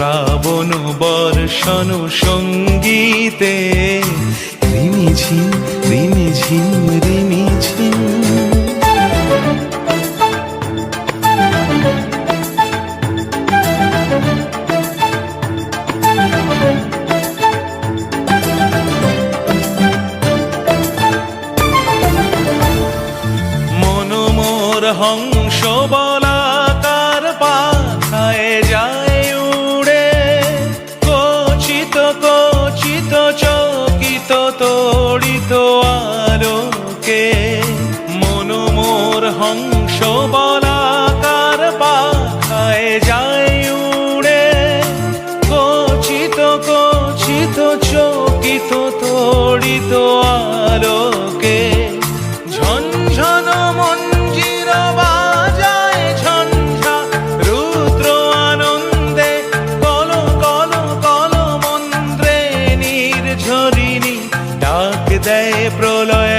শ্রাবণ বর্ষণ সঙ্গীতে। রিমিঝিম রিমিঝিম রিমিঝিম হংস বলাকার বলাকার পাখায় যায় উড়ে। কচিত কচিত, চকিত তড়িত আলোকে। ঝনঝন মঞ্জির বাজায় ঝঞ্ঝা রুদ্র আনন্দে। কল কল কল মন্ত্রে নির্ঝরিণী ডাক দেয় প্রলয়